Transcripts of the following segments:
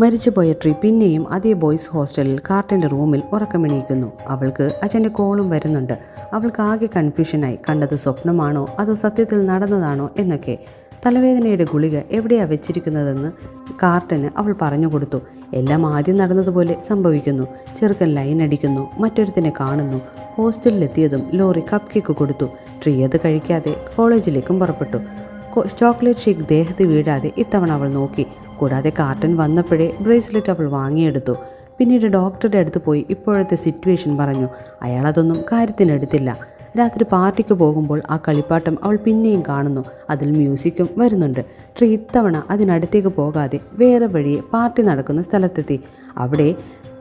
മരിച്ചുപോയ ട്രീ പിന്നെയും അതേ ബോയ്സ് ഹോസ്റ്റലിൽ കാർട്ടിന്റെ റൂമിൽ ഉറക്കമെണീക്കുന്നു. അവൾക്ക് അച്ഛന്റെ കോളും വരുന്നുണ്ട്. അവൾക്ക് ആകെ കൺഫ്യൂഷനായി. കണ്ടത് സ്വപ്നമാണോ? അതോ സത്യത്തിൽ നടന്നതാണോ? എന്നൊക്കെ. തലവേദനയുടെ ഗുളിക എവിടെയാണ് വെച്ചിരിക്കുന്നതെന്ന് കാർട്ടന് അവൾ പറഞ്ഞു കൊടുത്തു. എല്ലാം ആദ്യം നടന്നതുപോലെ സംഭവിക്കുന്നു. ചെറുക്കൻ ലൈൻ അടിക്കുന്നു. മറ്റൊരുത്തിനെ കാണുന്നു. ഹോസ്റ്റലിലെത്തിയതും ലോറി കപ്പ് കേക്ക് കൊടുത്തു. ട്രീ അത് കഴിക്കാതെ കോളേജിലേക്കും പുറപ്പെട്ടു. ചോക്ലേറ്റ് ഷേക്ക് ദേഹത്ത് വീഴാതെ ഇത്തവണ അവൾ നോക്കി. കൂടാതെ കാർട്ടൻ വന്നപ്പോഴേ ബ്രേസ്ലെറ്റ് അവൾ വാങ്ങിയെടുത്തു. പിന്നീട് ഡോക്ടറുടെ അടുത്ത് പോയി ഇപ്പോഴത്തെ സിറ്റുവേഷൻ പറഞ്ഞു. അയാളതൊന്നും കാര്യത്തിനെടുത്തില്ല രാത്രി പാർട്ടിക്ക് പോകുമ്പോൾ ആ കളിപ്പാട്ടം അവൾ പിന്നെയും കാണുന്നു. അതിൽ മ്യൂസിക്കും വരുന്നുണ്ട്. ട്രീ ഇത്തവണ അതിനടുത്തേക്ക് പോകാതെ വേറെ വഴിയെ പാർട്ടി നടക്കുന്ന സ്ഥലത്തെത്തി. അവിടെ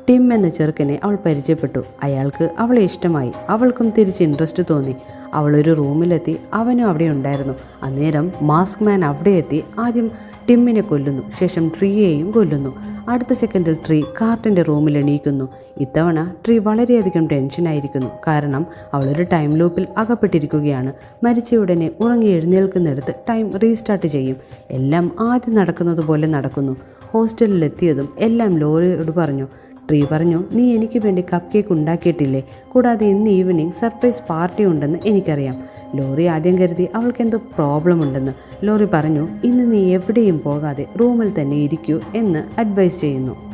ടിം എന്ന ചെറുക്കനെ അവൾ പരിചയപ്പെട്ടു. അയാൾക്ക് അവളെ ഇഷ്ടമായി. അവൾക്കും തിരിച്ച് ഇൻട്രസ്റ്റ് തോന്നി. അവളൊരു റൂമിലെത്തി. അവനും അവിടെ ഉണ്ടായിരുന്നു. അന്നേരം മാസ്ക് മാൻ അവിടെ എത്തി. ആദ്യം ടിമ്മിനെ കൊല്ലുന്നു. ശേഷം ട്രീയെയും കൊല്ലുന്നു. അടുത്ത സെക്കൻഡിൽ ട്രീ കാർട്ടിന്റെ റൂമിൽ എണീക്കുന്നു. ഇത്തവണ ട്രീ വളരെയധികം ടെൻഷനായിരിക്കുന്നു കാരണം അവളൊരു ടൈം ലൂപ്പിൽ അകപ്പെട്ടിരിക്കുകയാണ്. മരിച്ച ഉടനെ ഉറങ്ങി എഴുന്നേൽക്കുന്നിടത്ത് ടൈം റീസ്റ്റാർട്ട് ചെയ്യും. എല്ലാം ആദ്യം നടക്കുന്നത് പോലെ നടക്കുന്നു. ഹോസ്റ്റലിലെത്തിയതും എല്ലാം ലോറിയോട് പറഞ്ഞു. ട്രീ പറഞ്ഞു നീ എനിക്ക് വേണ്ടി കപ്പ് കേക്ക് ഉണ്ടാക്കിയിട്ടില്ലേ? കൂടാതെ ഇന്ന് ഈവനിങ് സർപ്രൈസ് പാർട്ടി ഉണ്ടെന്ന് എനിക്കറിയാം. ലോറി ആദ്യം കരുതി അവൾക്ക് എന്തോ പ്രോബ്ലം ഉണ്ടെന്ന്. ലോറി പറഞ്ഞു ഇന്ന് നീ എവിടെയും പോകാതെ റൂമിൽ തന്നെ ഇരിക്കൂ എന്ന് അഡ്വൈസ് ചെയ്യുന്നു.